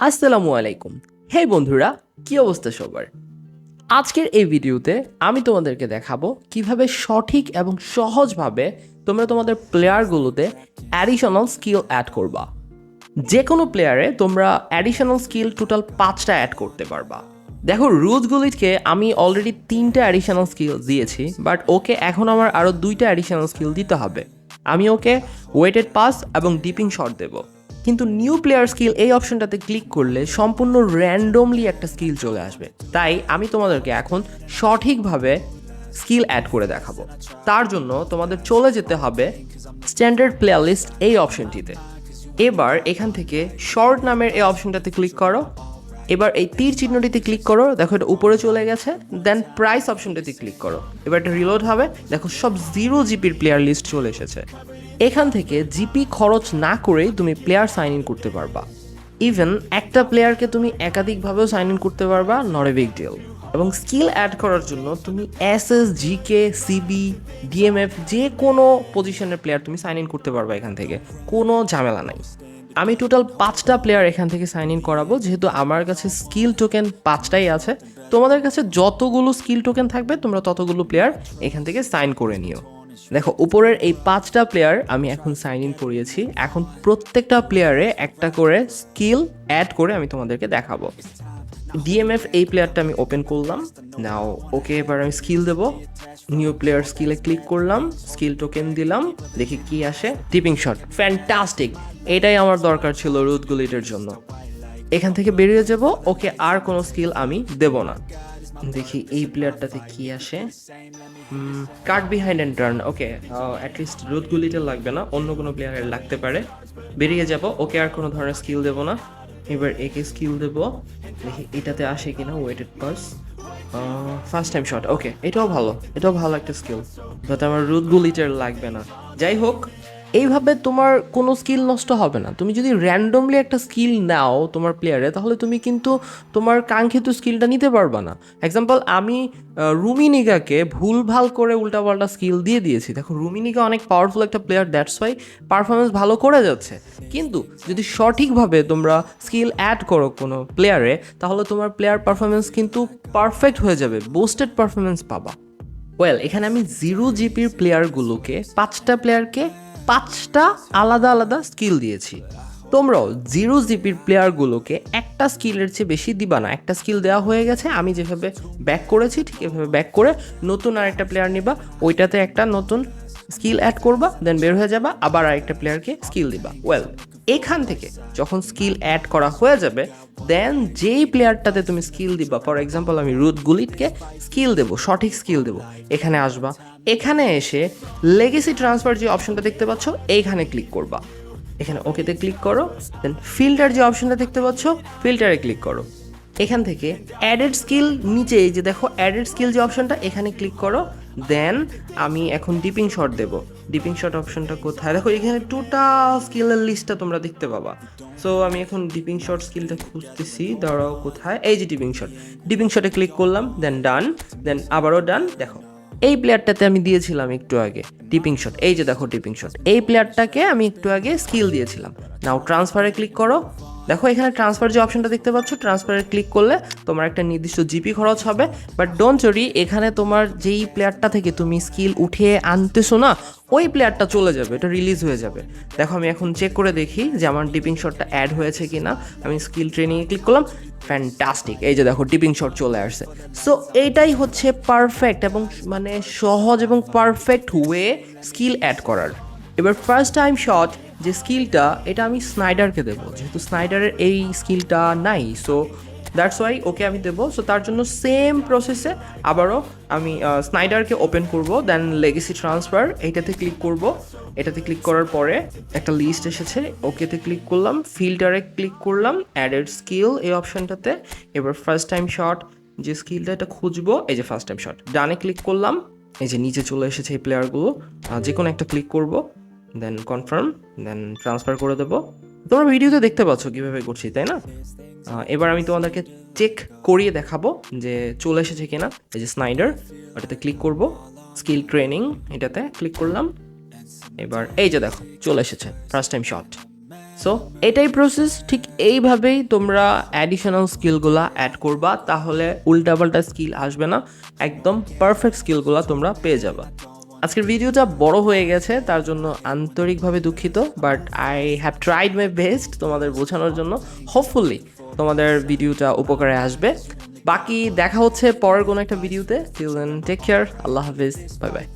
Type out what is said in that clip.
আসসালামু আলাইকুম। হে বন্ধুরা, কি অবস্থা সবার? আজকের এই ভিডিওতে আমি তোমাদেরকে দেখাবো কীভাবে সঠিক এবং সহজভাবে তোমরা তোমাদের প্লেয়ারগুলোতে অ্যাডিশনাল স্কিল অ্যাড করবা। যে কোনো প্লেয়ারে তোমরা অ্যাডিশনাল স্কিল টোটাল পাঁচটা অ্যাড করতে পারবা। দেখো রুজগুলিকে আমি অলরেডি তিনটা অ্যাডিশনাল স্কিল দিয়েছি বাট ওকে এখন আমার আরও দুইটা অ্যাডিশনাল স্কিল দিতে হবে। আমি ওকে ওয়েটেড পাস এবং ডিপিং শট দেবো। কিন্তু নিউ প্লেয়ার স্কিল এই অপশনটাতে ক্লিক করলে সম্পূর্ণ র্যান্ডমলি একটা স্কিল চলে আসবে। তাই আমি তোমাদেরকে এখন সঠিকভাবে স্কিল অ্যাড করে দেখাবো। তার জন্য তোমাদের চলে যেতে হবে স্ট্যান্ডার্ড প্লেয়ার লিস্ট এই অপশনটিতে এবার এখান থেকে শর্ট নামের এই অপশনটাতে ক্লিক করো। এবার এই তীর চিহ্নটিতে ক্লিক করো, দেখো এটা উপরে চলে গেছে দেন প্রাইস অপশনটিতে ক্লিক করো। এবার এটা রিলোড হবে, দেখো সব জিরো জিপির প্লেয়ার লিস্ট চলে এসেছে। এখান থেকে জিপি খরচ না করেই তুমি প্লেয়ার সাইন ইন করতে পারবা। ইভেন একটা প্লেয়ারকে তুমি একাধিকভাবেও সাইন ইন করতে পারবা নট এ বিগ ডিল এবং স্কিল অ্যাড করার জন্য তুমি S S GK CB DMF যে কোনো পজিশনের প্লেয়ার তুমি সাইন ইন করতে পারবা এখান থেকে। কোনো ঝামেলা নাই। আমি টোটাল পাঁচটা প্লেয়ার এখান থেকে সাইন ইন করাবো, যেহেতু আমার কাছে স্কিল টোকেন পাঁচটাই আছে। তোমাদের কাছে যতগুলো স্কিল টোকেন থাকবে, তোমরা ততগুলো প্লেয়ার এখান থেকে সাইন করে নিও। দেখো, উপরের এই পাঁচটা প্লেয়ার আমি এখন সাইন ইন করিয়েছি। এখন প্রত্যেকটা প্লেয়ারে একটা করে স্কিল অ্যাড করে আমি তোমাদেরকে দেখাবো। ডিএমএফ এই প্লেয়ারটা আমি ওপেন করলাম। নাও ওকে এবার আমি স্কিল দেব। নিউ প্লেয়ার স্কিলে ক্লিক করলাম স্কিল টোকেন দিলাম, দেখি কি আসে। টিপিং শট ফ্যান্টাস্টিক এটাই আমার দরকার ছিল রুথ গুলিটের জন্য। এখান থেকে বেরিয়ে যাব, ওকে আর কোনো স্কিল আমি দেব না। দেখি এই প্লেয়ারটাতে কি আসে। Card behind and turn okay at least Ruth গুলিটা লাগবে না, অন্য কোনো প্লেয়ারের লাগতে পারে। বেরিয়ে যাব, ওকে আর কোনো ধরনের স্কিল দেবো না। এবার একে স্কিল দেবো। দেখি এটাতে আসে কিনা weighted pass first time shot okay এটাও ভালো এটাও ভালো একটা স্কিল বাট আমার রুদ গুলিটার লাগবে না। যাই হোক এইভাবে তোমার কোনো স্কিল নষ্ট হবে না। তুমি যদি র্যান্ডমলি একটা স্কিল নাও তোমার প্লেয়ারে তাহলে তুমি কিন্তু তোমার কাঙ্ক্ষিত স্কিলটা নিতে পারবা না। এক্সাম্পল আমি রুমিনিকাকে রুমিনিগাকে ভুলভাল করে উল্টাপাল্টা স্কিল দিয়ে দিয়েছি। দেখো, রুমিনিকা অনেক পাওয়ারফুল একটা প্লেয়ার দ্যাটস ওয়াই পারফরমেন্স ভালো করে যাচ্ছে। কিন্তু যদি সঠিকভাবে তোমরা স্কিল অ্যাড করো কোনো প্লেয়ারে তাহলে তোমার প্লেয়ার পারফরমেন্স কিন্তু পারফেক্ট হয়ে যাবে বুস্টেড পারফরমেন্স পাবা। ওয়েল এখানে আমি জিরো জিপির প্লেয়ারগুলোকে পাঁচটা প্লেয়ারকে পাঁচটা আলাদা আলাদা স্কিল দিয়েছি। তোমরাও জিরো জিপির প্লেয়ারগুলোকে একটা স্কিলের চেয়ে বেশি দিবা না। একটা স্কিল দেওয়া হয়ে গেছে, আমি যেভাবে ব্যাক করেছি, ঠিক এভাবে ব্যাক করে নতুন আরেকটা প্লেয়ার নিবা, ওইটাতে একটা নতুন স্কিল অ্যাড করবা দেন বের হয়ে যাবা, আবার আরেকটা প্লেয়ারকে স্কিল দিবা। ওয়েল এখান থেকে যখন স্কিল অ্যাড করা হয়ে যাবে দেন যেই প্লেয়ারটাতে তুমি স্কিল দিবা ফর এক্সাম্পল আমি রুথ গুলিটকে স্কিল দেবো, সঠিক স্কিল দেবো, এখানে আসবা। এখানে এসে লেগেসি ট্রান্সফার যে অপশনটা দেখতে পাচ্ছ, এইখানে ক্লিক করবা। এখানে ওকেতে ক্লিক করো দেন ফিল্টার যে অপশনটা দেখতে পাচ্ছ ফিল্টারে ক্লিক করো। এখান থেকে অ্যাডেড স্কিল নিচে যে দেখো অ্যাডেড স্কিল যে অপশনটা এখানে ক্লিক করো। দেন আমি এখন ডিপিং শট দেব। ডিপিং শট অপশনটা কোথায়? দেখো, এখানে টোটাল স্কিলের লিস্টটা তোমরা দেখতে পাবা। সো আমি এখন ডিপিং শট স্কিলটা খুঁজতেছি। দাঁড়াও, কোথায়? এই যে ডিপিং শট ডিপিং শটে ক্লিক করলাম দেন ডান দেন আবারও ডান দেখো। এই প্লেয়ারটাতে আমি দিয়েছিলাম একটু আগে টিপিং শট এই যে দেখো টিপিং শট এই প্লেয়ারটাকে আমি একটু আগে স্কিল দিয়েছিলাম। নাও ট্রান্সফারে ক্লিক করো। দেখো, এখানে ট্রান্সফার যে অপশনটা দেখতে পাচ্ছ ট্রান্সফারে ক্লিক করলে তোমার একটা নির্দিষ্ট জিপি খরচ হবে। বাট ডোন্ট চরি এখানে তোমার যেই প্লেয়ারটা থেকে তুমি স্কিল উঠিয়ে আনতেছো না, ওই প্লেয়ারটা চলে যাবে, এটা রিলিজ হয়ে যাবে। দেখো, আমি এখন চেক করে দেখি যে আমার ডিপিং শটটা অ্যাড হয়েছে কি না আমি স্কিল ট্রেনিংয়ে ক্লিক করলাম ফ্যান্টাস্টিক এই যে দেখো ডিপিং শট চলে আসছে। সো এইটাই হচ্ছে পারফেক্ট এবং মানে সহজ এবং পারফেক্ট ওয়ে স্কিল অ্যাড করার। এবার ফার্স্ট টাইম শট যে স্কিলটা, এটা আমি স্নাইডারকে দেবো। যেহেতু স্নাইডারের এই স্কিলটা নাই সো দ্যাটস ওয়াই ওকে আমি দেবো। সো তার জন্য সেম প্রসেসে আবারও আমি স্নাইডারকে ওপেন করব দেন লেগেসি ট্রান্সফার এইটাতে ক্লিক করব। এটাতে ক্লিক করার পরে একটা লিস্ট এসেছে, ওকেতে ক্লিক করলাম ফিল্টারে ক্লিক করলাম অ্যাডেড স্কিল এই অপশনটাতে এবার ফার্স্ট টাইম শট যে স্কিলটা এটা খুঁজবো, এই যে ফার্স্ট টাইম শট ডানে ক্লিক করলাম, এই যে নিচে চলে এসেছে এই প্লেয়ারগুলো যে কোনো একটা ক্লিক করব। দেন কনফার্ম দেন ট্রান্সফার করে দেবো। তোমরা ভিডিওতে দেখতে পাচ্ছ কীভাবে করছি, তাই না? এবার আমি তোমাদেরকে চেক করিয়ে দেখাবো যে চলে এসেছে কিনা। এই যে স্নাইডার ওটাতে ক্লিক করব। স্কিল ট্রেনিং এটাতে ক্লিক করলাম। এবার এই যে দেখো, চলে এসেছে ফার্স্ট টাইম শট সো এটাই প্রসেস ঠিক এইভাবেই তোমরা অ্যাডিশনাল স্কিলগুলো অ্যাড করবা, তাহলে উল্টাপাল্টা স্কিল আসবে না। একদম পারফেক্ট স্কিলগুলো তোমরা পেয়ে যাবা। আজকের ভিডিওটা বড় হয়ে গেছে, তার জন্য আন্তরিকভাবে দুঃখিত but I have tried my best তোমাদের বোঝানোর জন্য। হোপফুলি তোমাদের ভিডিওটা উপকারে আসবে। বাকি দেখা হচ্ছে পরের কোনো একটা ভিডিওতে। টিল দেন টেক কেয়ার আল্লাহ হাফিজ বাই বাই